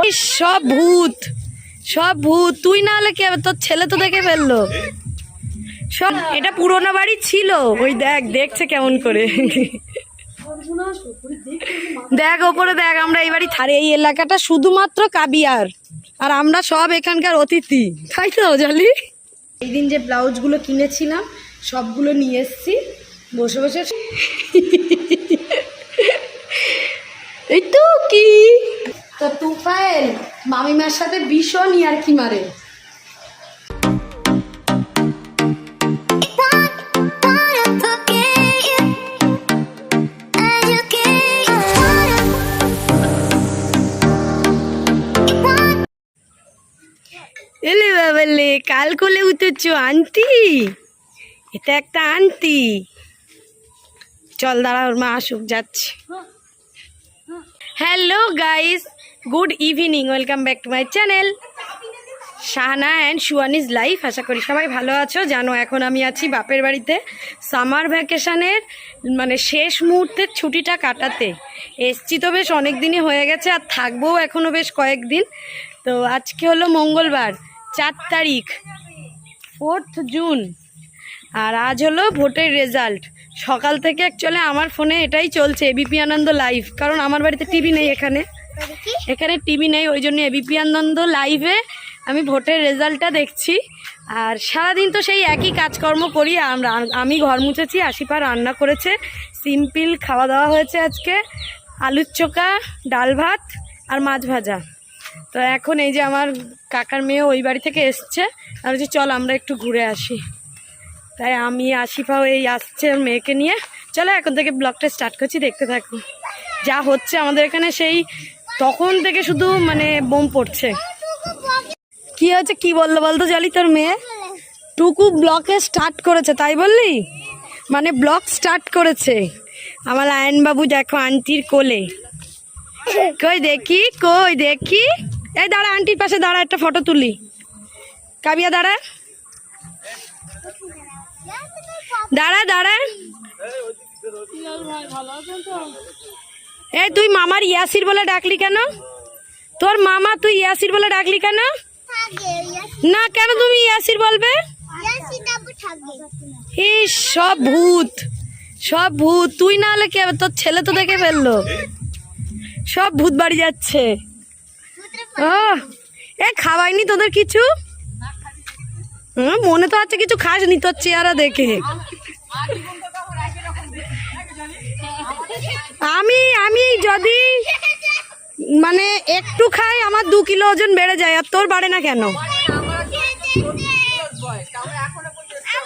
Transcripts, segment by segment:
ওই সব ভূত সব ভূত। তুই না হলে কে তোর ছেলে তো দেখে ফেলল। সব এটা পুরোনো বাড়ি ছিল। ওই দেখ, দেখছে কেমন করে। দেখ, ওপরে দেখ, আমরা এই বাড়ি থারে। এই এলাকাটা শুধুমাত্র কাবিয়ার। আর আমরা সব এখানকার অতিথি। তাই তো, জালি? এই দিন যে ব্লাউজগুলো কিনেছিলাম, সবগুলো নিয়ে এসছি। বসে বসে এই তো কি? তো তুফাইল মামিমার সাথে ভীষণ ইয়ার কি মারে? এলে বাবালে কাল কোলে উঠেছ আন্টি? এটা একটা আন্টি। চল দাঁড়া ওর মা আসুক যাচ্ছে। Hello guys good evening welcome back to my channel Shahana and সুয়ানিজ life আশা করি সবাই ভালো আছো। জানো, এখন আমি আছি বাপের বাড়িতে। সামার ভ্যাকেশনের মানে শেষ মুহূর্তের ছুটিটা কাটাতে। এসছি তো বেশ অনেক দিনই হয়ে গেছে, আর থাকবোও এখনও বেশ কয়েকদিন। তো আজকে হলো মঙ্গলবার, চার তারিখ ফোর্থ জুন আর আজ হলো ভোটের রেজাল্ট সকাল থেকে অ্যাকচুয়ালি আমার ফোনে এটাই চলছে এবিপি আনন্দ লাইভ কারণ আমার বাড়িতে টিভি নেই এখানে। এখানে টিভি নেই, ওই জন্য এবিপি আনন্দ লাইভে আমি ভোটের রেজাল্টটা দেখছি। আর সারাদিন তো সেই একই কাজকর্ম করি, আমরা, আমি ঘর মুছেছি আশিপা রান্না করেছে, সিম্পল খাওয়া দাওয়া হয়েছে আজকে, আলুর চোখা, ডাল ভাত আর মাছ ভাজা। তো এখন এই যে আমার কাকার মেয়ে ওই বাড়ি থেকে এসছে আর বলছে, চল আমরা একটু ঘুরে আসি। তাই আমি আশিফাও এই আসছে মেয়েকে নিয়ে। চলো এখন থেকে ব্লগটা স্টার্ট করছি, দেখতে থাকো। যা হচ্ছে আমাদের এখানে সেই তখন থেকে শুধু মানে বোম পড়ছে। কি হচ্ছে কি বলল বলতো জলি তোর মেয়ে? টুকু ব্লকে স্টার্ট করেছে, তাই বললি? মানে ব্লগ স্টার্ট করেছে। আমার আয়ন বাবু দেখো আন্টির কোলে। কই দেখি কই দেখি? এই দাঁড়া, আন্টির পাশে দাঁড়া, একটা ফটো তুলি। কাবিয়া, দাঁড়া। দাঁড়া দাঁড়া। এই তুই মামার ইয়াসির বলে ডাকলি কেন? তোর মামা তুই ইয়াসির বলে ডাকলি কেন? না কেন তুমি ইয়াসির বলবে? ইস সব ভূত। সব ভূত। তুই না হলে কে? তোর ছেলে তো দেখে ফেলল। সব ভূত বাড়ি যাচ্ছে। ও এ খাওয়াইনি তোদের কিছু? হুম, মনে তো আছে কিছু খাসনি তোর চেহারা দেখে। আমি আমি যদি মানে একটু খাই আমার দু কিলো ওজন বেড়ে যায় আর তোর বাড়ে না কেন?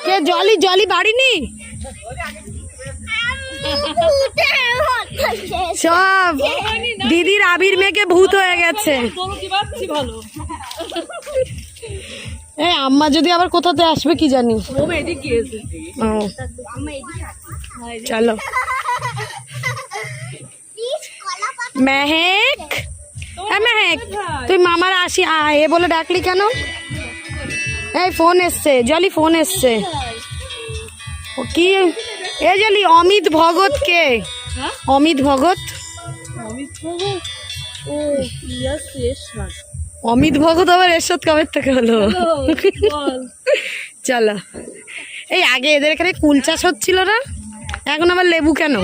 কে জলি জলি বাড়িনি? সব দিদির আবির মেয়েকে ভূত হয়ে গেছে। এই আম্মা যদি আবার কোথাতে আসবে কি জানি? ও, চলো। মেহেক। এ মেহেক তুই মামার আসি এ বলে ডাকলি কেন? এই ফোন এসছে। জলি ফোন এসছে। ও কি? এ জলি অমিত ভগত কে? অমিত ভগত অমিত ভগত আবার এরশাদ কবে থেকে হলো। চলো। এই আগে এদের এখানে কুল চাষ হচ্ছিল না, এখন আবার লেবু কেন?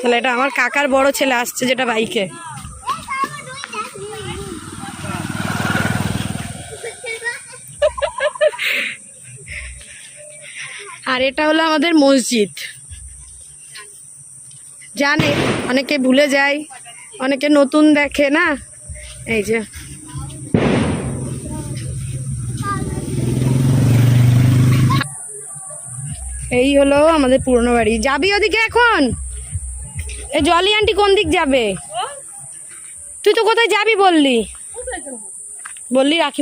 তাহলে এটা আমার কাকার বড় ছেলে আসছে যেটা বাইকে। আর এটা হলো আমাদের মসজিদ। জানে, অনেকে ভুলে যায়, অনেকে নতুন দেখে না? এই যে। এই হলো আমাদের পুরনো বাড়ি। যাবি ওদিকে এখন? এই জলি আন্টি কোন দিক যাবে? তুই তো কোথায় যাবি বললি? বললি রাখি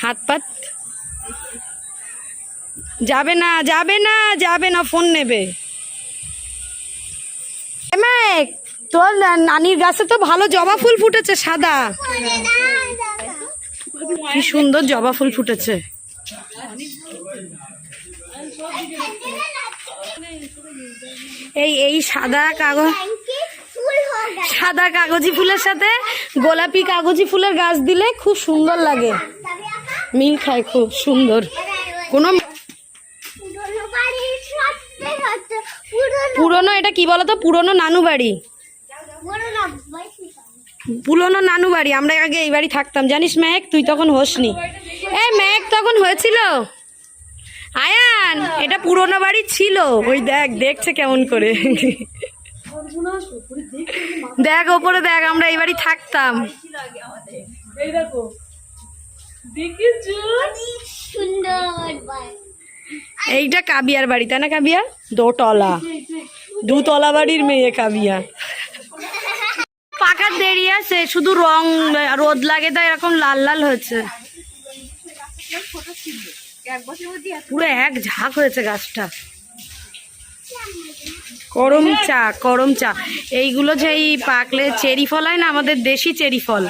হাত পাত। যাবে না যাবে না যাবে না ফোন নেবে। তোর নানির গাছে তো ভালো জবা ফুল ফুটেছে সাদা। কি সুন্দর জবা ফুল ফুটেছে। এই এই সাদা কাগজ সাদা কাগজি ফুলের সাথে গোলাপি কাগজি ফুলের গাছ দিলে খুব সুন্দর লাগে। মিল খায় খুব সুন্দর। কোনো পুরনো এটা কি বলতো? পুরনো নানু বাড়ি। পুরনো নানু বাড়ি। আমরা আগে এই বাড়ি থাকতাম। জানিস ম্যাক তুই তখন হোসনি। তখন হয়েছিল? আয়ান, এটা পুরনো বাড়ি ছিল। ওই দেখ, দেখছে কেমন করে। দেখ, ওপরে দেখ, আমরা এই বাড়ি থাকতাম। এইটা কাবিয়ার বাড়ি, তাই না কাবিয়া? দোতলা। দুতলা বাড়ির মেয়ে কাবিয়া। পাকার দেরি আছে, শুধু রং, রোদ লাগে, তাই এরকম লাল লাল পুরো এক ঝাঁক হয়েছে গাছটা। করম চা করম চা। এইগুলো যে এই পাকলে চেরি ফল হয় না আমাদের দেশি চেরি ফল।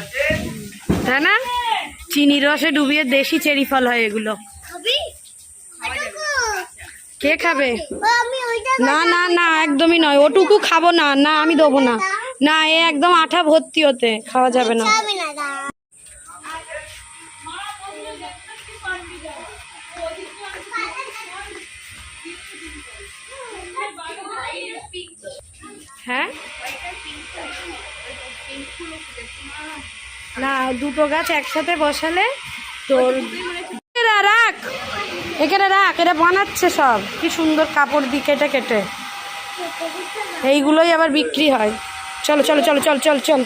তাই না? চিনি রসে ডুবিয়ে দেশি চেরি ফল হয় এগুলো। কে খাবে? না না না একদমই নয়। ওটুকু খাব না না আমি দেবো না। না এ একদম আঠা ভর্তি হতে খাওয়া যাবে না। হ্যাঁ? না, দুটো গাছ একসাথে বসালে তোর রাখ! এখানে রাখ, এরা বানাচ্ছে সব। কি সুন্দর কাপড় দিয়ে কেটে কেটে। এইগুলোই আবার বিক্রি হয়। চলো চলো চলো, চল চল চল।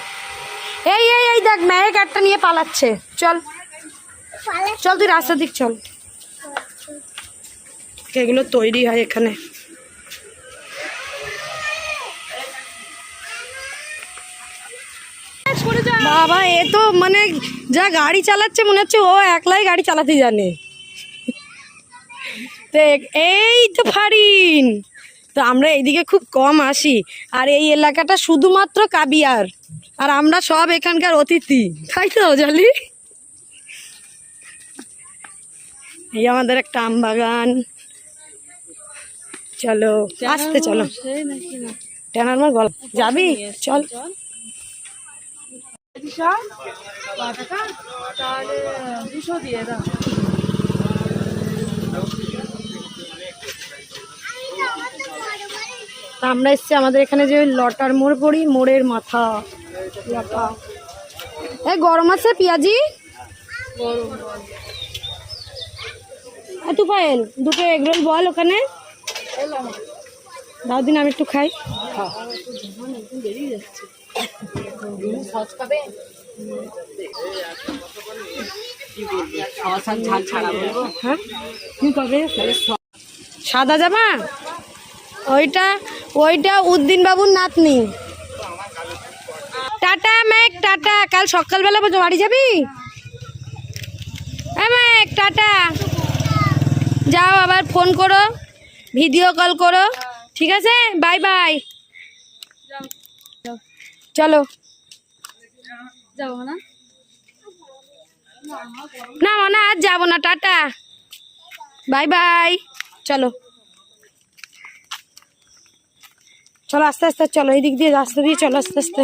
এই এই এই দেখ ম্যাক একটা নিয়ে পালাচ্ছে। চল। চল, তুই রাস্তা দিক চল। এগুলো তৈরি হয় এখানে। বাবা এ তো মানে যা গাড়ি চালাচ্ছে মনে হচ্ছে ও একলাই গাড়ি চালাতে জানে। দেখ এই তো ফারিন। তো আমরা এইদিকে খুব কম আসি। আর এই এলাকাটা শুধুমাত্র কাবিয়ার। আর আমরা সব এখানকার অতিথি। তাই তো জালি? এই আমাদের একটা আম বাগান। চলো আসতে চলো। টেনার মার গল্প যাবি? চল। তাহলে দুশো দিয়ে দাও। তা আমরা এসছি আমাদের এখানে যে লটার মোড় পড়ি মোড়ের মাথা লটা এই গরম আছে পেঁয়াজি? তু পায়েল দুটো এগরোল বল ওখানে। দাও দিন আমি একটু খাই। হ্যাঁ। করবে সাদা জামা? ওইটা ওইটা উদ্দিন বাবুর নাতনি। টাটা, ম্যাক, টাটা। কাল সকালবেলা বাড়ি যাবি? হ্যাঁ টাটা। যাও, আবার ফোন করো, ভিডিও কল করো। ঠিক আছে? Bye bye. চলো। যাব না। না না আজ যাব না টাটা। Bye bye. চলো। চলো আস্তে আস্তে চলো এই দিক দিয়ে রাস্তা দিয়ে চলো আস্তে আস্তে।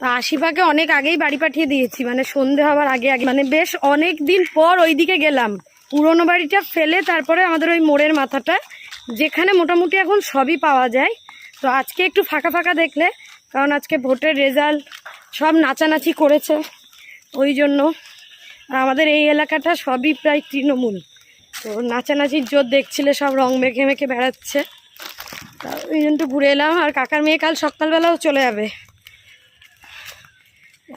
তা আশিপাকে অনেক আগেই বাড়ি পাঠিয়ে দিয়েছি মানে সন্ধে হওয়ার আগে আগে। মানে বেশ অনেক দিন পর ওই দিকে গেলাম। পুরোনো বাড়িটা ফেলে তারপরে আমাদের ওই মোড়ের মাথাটা যেখানে মোটামুটি এখন সবই পাওয়া যায়। তো আজকে একটু ফাঁকা ফাঁকা দেখলে কারণ আজকে ভোটের রেজাল্ট সব নাচানাচি করেছে, ওই জন্য। আমাদের এই এলাকাটা সবই প্রায় তৃণমূল। তো নাচানাচির জোর দেখছিলে, সব রং মেখে মেখে বেড়াচ্ছে। তা ওই জন্য ঘুরে এলাম, আর কাকার মেয়ে কাল সকালবেলাও চলে যাবে।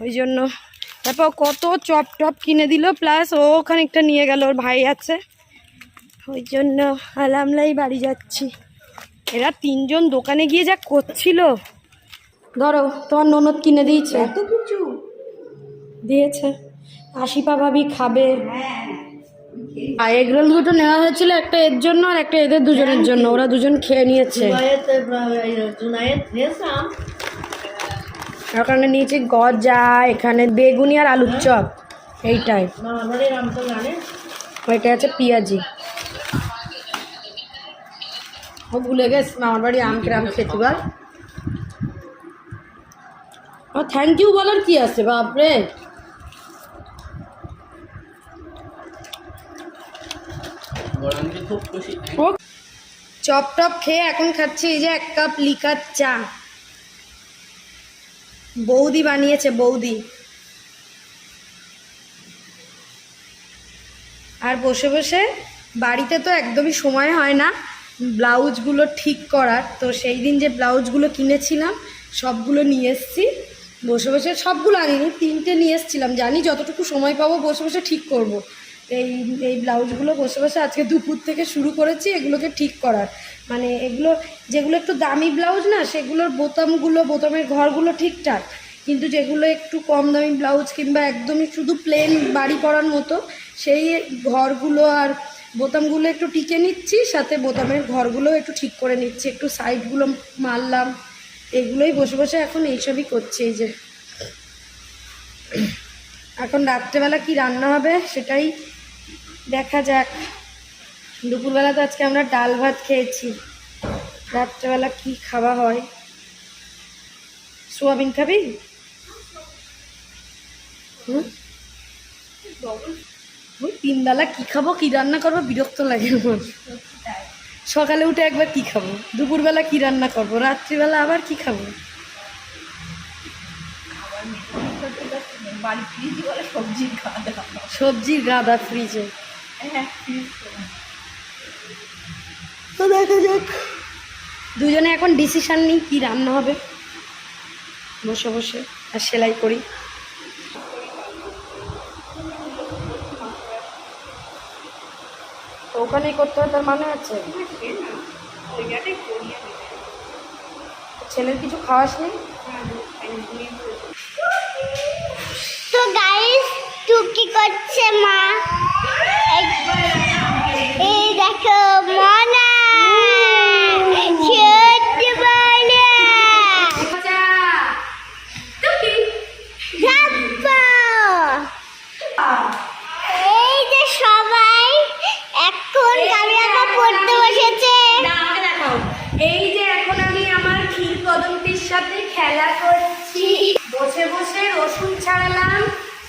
ওই জন্য। তারপর কত চপ টপ কিনে দিল, প্লাস ও খানিকটা নিয়ে গেল, ওর ভাই আছে। ওই জন্য আলামলাই বাড়ি যাচ্ছি। এরা তিনজন দোকানে গিয়ে যা করছিল ধরো তোমার ননদ কিনে দিয়েছে। এত কিছু? দিয়েছে। আশিপা ভাবি খাবে। আর এগরোল দুটো নেওয়া হয়েছিল একটা এর জন্য আর একটা এদের দুজনের জন্য। ওরা দুজন খেয়ে নিয়েছে। ওখানে নিয়েছি গজা এখানে বেগুনি আর আলুর চপ। এইটাই। ওইটা আছে পেঁয়াজি। ও ভুলে গেছ মামার বাড়ি আম কেরাম খেতে ও থ্যাংক ইউ বলার কি আছে বাপরে? চপ টপ খেয়ে এখন খাচ্ছি এই যে এক কাপ লিকার চা। বৌদি বানিয়েছে বৌদি। আর বসে বসে বাড়িতে তো একদমই সময় হয় না ব্লাউজগুলো ঠিক করার। তো সেই দিন যে ব্লাউজগুলো কিনেছিলাম সবগুলো নিয়ে এসেছি। বসে বসে সবগুলো আনিনি, তিনটে নিয়ে এসেছিলাম। জানি যতটুকু সময় পাবো বসে বসে ঠিক করব। এই এই ব্লাউজগুলো বসে বসে আজকে দুপুর থেকে শুরু করেছি এগুলোকে ঠিক করার। মানে এগুলো, যেগুলো একটু দামি ব্লাউজ না, সেগুলোর বোতামগুলো, বোতামের ঘরগুলো ঠিকঠাক। কিন্তু যেগুলো একটু কম দামি ব্লাউজ কিংবা একদমই শুধু প্লেন বাড়ি পরার মতো, সেই ঘরগুলো আর বোতামগুলো একটু টিকে নিচ্ছি, সাথে বোতামের ঘরগুলো একটু ঠিক করে নিচ্ছি। একটু সাইডগুলো মারলাম এগুলোই বসে বসে এখন এইসবই করছি, এই যে। এখন রাত্রেবেলা কি রান্না হবে সেটাই দেখা যাক। দুপুরবেলা তো আজকে আমরা ডাল ভাত খেয়েছি। রাত্রেবেলা কি খাওয়া হয়? সোয়াবিন খাবি? হুম? তিনবেলা কি খাব, কি রান্না করব, বিরক্ত লাগে আমার। সকালে উঠে একবার কি খাব? দুপুরবেলা কি রান্না করব? রাত্রিবেলা আবার কি খাব? সবজির গাদা। ফ্রিজে হ্যাঁ তো দেখা যাক। দুজনে এখন ডিসিশন নিই কি রান্না হবে। বসে বসে আর সেলাই করি। তো ওখানেই করতে হবে তার মানে আছে? ছেলের কিছু খাওয়াস নি? তো গাইস টুকি করছে মা। এই দেখো মনা খেলা করছি। বসে বসে রসুন ছাড়ালাম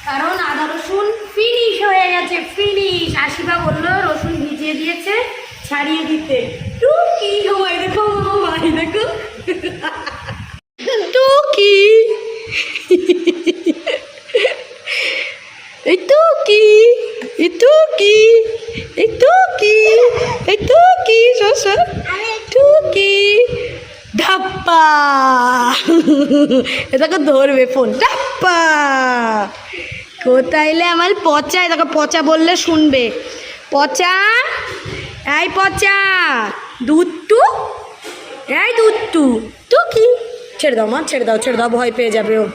কারণ আদা রসুন ফিনিশ হয়ে গেছে ফিনিশ আশিবা বলল রসুন ভিজিয়ে দিয়েছে ছাড়িয়ে দিতে। টু কি হয় দেখো বাড়ি দেখো। টু কি একটু কি একটু কি একটু কি একটু কি শোষ টু কি ধাপ্পা এটাকে ধরবে ফোন। ধাপ্পা কোথায় এলে আমার পচা? এটাকে পচা বললে শুনবে। পচা? এই পচা। দুধটু এই দুধটু তু কি? ছেড়ে দাও, মা, ছেড়ে দাও ছেড়ে দাও, ভয় পেয়ে যাবে ও।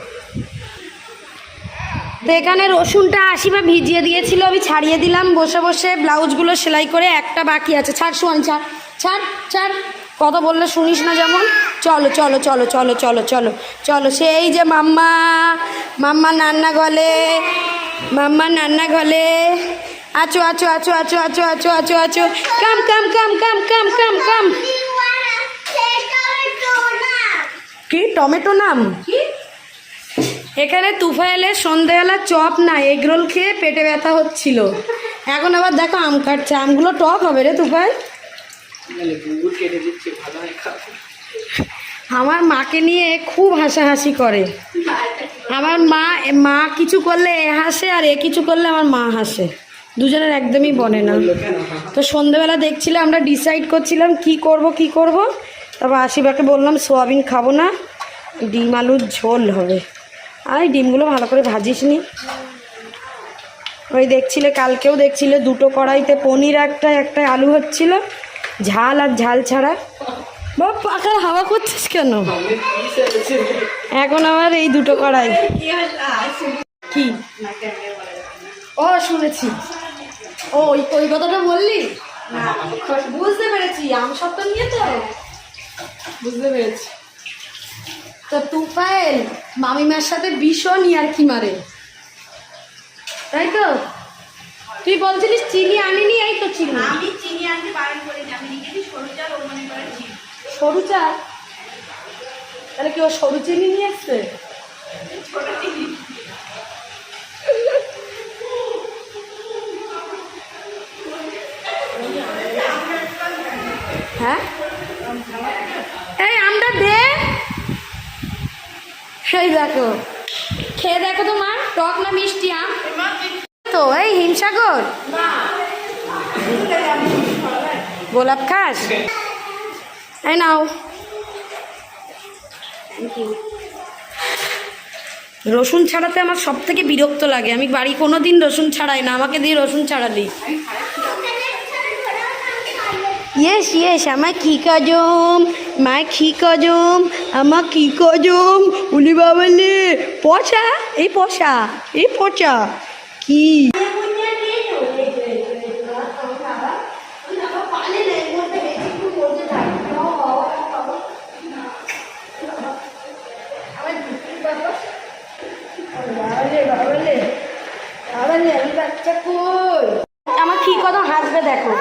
তো এখানে রসুনটা আশিবা ভিজিয়ে দিয়েছিল, আমি ছাড়িয়ে দিলাম। বসে বসে ব্লাউজগুলো সেলাই করে একটা বাকি আছে। ছাড় শোয়ান ছাড়। ছাড় ছাড়। কথা বললে শুনিস না যেমন? চলো চলো চলো চলো চলো চলো চলো সেই যে মাম্মা মাম্মা নান্না গলে মাম্মা নান্না গলে আচো আচো আচো আচো আচো আচো আচো আচো কাম কাম কাম কাম কাম কাম কাম। কি টমেটো নাম? এখানে তুফাইলের সন্ধ্যেবেলা চপ না এগরোল খেয়ে পেটে ব্যথা হচ্ছিল। এখন আবার দেখো আম কাটছে আমগুলো টক হবে রে তুফাইল আমার মাকে নিয়ে খুব হাসাহাসি করে। আমার মা মা কিছু করলে এ হাসে আর এ কিছু করলে আমার মা হাসে। দুজনের একদমই বনে না। তো সন্ধেবেলা দেখছিলে আমরা ডিসাইড করছিলাম কি করব কি করব। তারপর আশিবাকে বললাম সোয়াবিন খাব না ডিম আলুর ঝোল হবে। আর এই ডিমগুলো ভালো করে ভাজিস নি ওই দেখছিলে কালকেও দেখছিলে দুটো কড়াইতে পনির একটা একটা আলু হচ্ছিল। ঝাল আর ঝাল ছাড়া। বাবা পাখার হাওয়া করছিস কেন? এখন আমার এই দুটো কড়াই। কি? ও, শুনেছি। ও, ওই ওই কথাটা বললি? বুঝতে পেরেছি, আম সত্য নিয়ে তো। বুঝতে পেরেছি। তো তুফাইল মামিমার সাথে ভীষণ ইয়ার কি মারে? তাই তো? তুই বলছিলিস চিনি আনিনি এই তো চিনি। আমি চিনি আনতে বারণ করিনি আমি নিজেরই সরু চাল ও মনে করে চিনি। সরু চা তাহলে কি ও সরু চিনি নিয়ে এসছে? হ্যাঁ? এই আমরা দে। সেই দেখো। খেয়ে দেখো তোমার টক না মিষ্টি আম? এই হিমসাগর। গোলাপ খাস? এই নাও। রসুন ছাড়াতে আমার সব থেকে বিরক্ত লাগে। আমি বাড়ি কোনো দিন রসুন ছাড়াই না। আমাকে দিয়ে রসুন ছাড়ালি ইয়েস ইয়েস আমার কি কজম? মা কি কজম? আমার কি কজম? উলি বাবালে পচা? এই পচা? এই পচা? কি আমার কি কদম হাসবে দেখো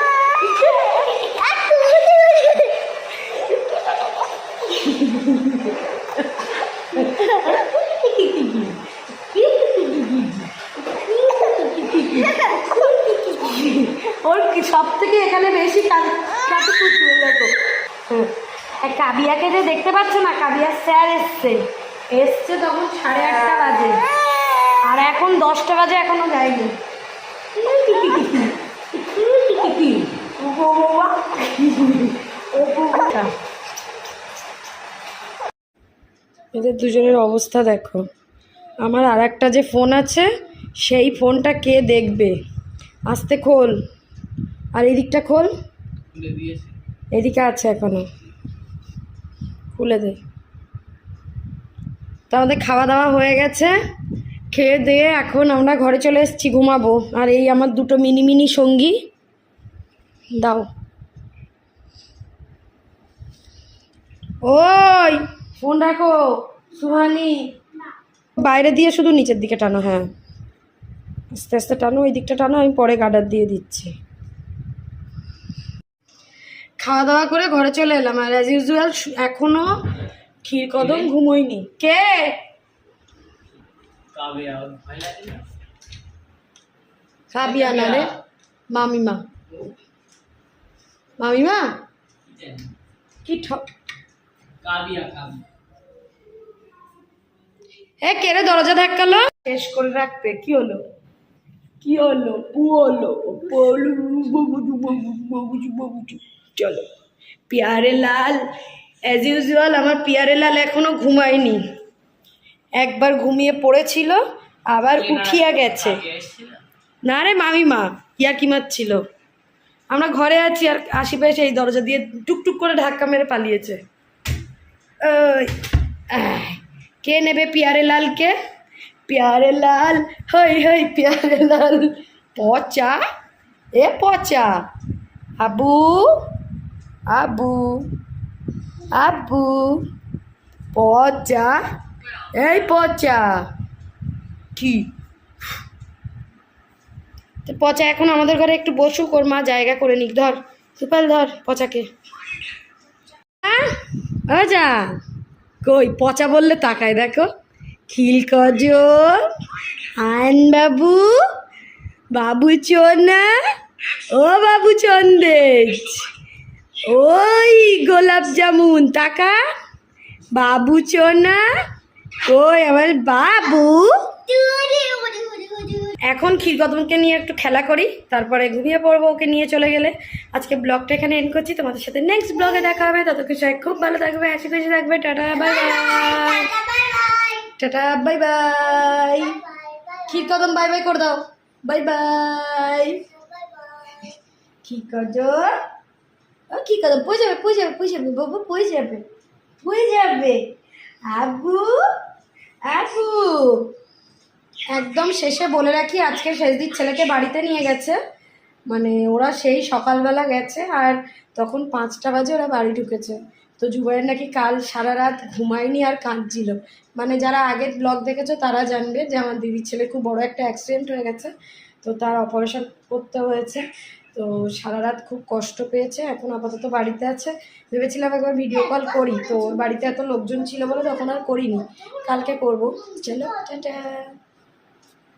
ওর সব থেকে এখানে বেশি কাবিয়াকে যে দেখতে পাচ্ছ না কাবিয়ার স্যার এসছে। এসছে তখন সাড়ে আটটা বাজে। আর এখন দশটা বাজে, এখনও যায়নি। এদের দুজনের অবস্থা দেখো। আমার আর একটা যে ফোন আছে, সেই ফোনটা কে দেখবে? আস্তে খোল। আর এদিকটা খোল। এদিকে আছে এখনও। খুলে দে। তা আমাদের খাওয়া দাওয়া হয়ে গেছে। খেয়ে দিয়ে এখন আমরা ঘরে চলে এসেছি ঘুমাবো। আর এই আমার দুটো মিনি মিনি সঙ্গী। দাও। ওই ফোন রাখো সুহানি। বাইরে দিয়ে শুধু নিচের দিকে টানো হ্যাঁ। আস্তে আস্তে টানো ওই দিকটা টানো আমি পরে গার্ডার দিয়ে দিচ্ছি। খাওয়া দাওয়া করে ঘরে চলে এলাম আর অ্যাজ ইউজুয়াল এখনও ক্ষীর কদম ঘুমোইনি কে কাবিয়া না রে মামিমা মামিমা কি এ কেড়ে দরজা ধাক্কালো শেষ করে রাখতে কি হলো কি হলো পু হলো বলু বাবুজু বাবু বাবুজু বাবুজু চলো। পিয়ারে লাল অ্যাজ ইউজুয়াল আমার পিয়ারে লাল এখনও ঘুমায়নি। একবার ঘুমিয়ে পড়েছিল আবার উঠিয়া গেছে। না রে মামিমা ইয়ার কি মারছিল আমরা ঘরে আছি আর আশিপে এসে এই দরজা দিয়ে টুকটুক করে ধাক্কা মেরে পালিয়েছে। কে নেবে পিয়ারে লালকে? পিয়ারে লাল হই হই পিয়ারে লাল। পচা? এ পচা। আবু? আবু আবু পচা এই পচা কি পচা এখন আমাদের ঘরে একটু বসুক, ওর মা জায়গা করে নিক। ধর, সুপাল, ধর পচাকে হ্যাঁ? যা কই পচা বললে তাকায়, দেখো। খিল কজর আয়ন বাবু বাবু চোনা, ও বাবু চন্দেশ ওই গোলাপ জামুন তাকা বাবু চোনা? কই আমার বাবু? এখন ক্ষীরকদমকে নিয়ে একটু খেলা করি, তারপরে ঘুমিয়ে পড়ব ওকে নিয়ে চলে গেলে। আজকে ব্লগটা এখানে এন্ড করছি, তোমাদের সাথে নেক্সট ব্লগে দেখা হবে। ততক্ষণ সবাই খুব ভালো থাকবে, হাসি খুশি থাকবে। Tata bye bye tata bye bye ক্ষীরকদম বাই বাই করে দাও। বাই বাই কি করছ ও কি কদম পড়ে যাবে পড়ে যাবে পড়ে যাবে, বাবু, পড়ে যাবে। পড়ে যাবে। আবু আবু। একদম শেষে বলে রাখি, আজকে শেষদির ছেলেকে বাড়িতে নিয়ে গেছে। মানে ওরা সেই সকালবেলা গেছে আর তখন পাঁচটা বাজে ওরা বাড়ি ঢুকেছে। তো জুবাইয়ের নাকি কাল সারা রাত ঘুমায়নি আর কাঁদছিল। মানে যারা আগের ব্লগ দেখেছ তারা জানবে যে আমার দিদির ছেলে খুব বড় একটা অ্যাক্সিডেন্ট হয়ে গেছে। তো তার অপারেশন করতে হয়েছে। তো সারা রাত খুব কষ্ট পেয়েছে, এখন আপাতত বাড়িতে আছে। ভেবেছিলাম একবার ভিডিও কল করি, তো বাড়িতে এত লোকজন ছিল বলে তখন আর করিনি। কালকে করব। চলো, টাটা।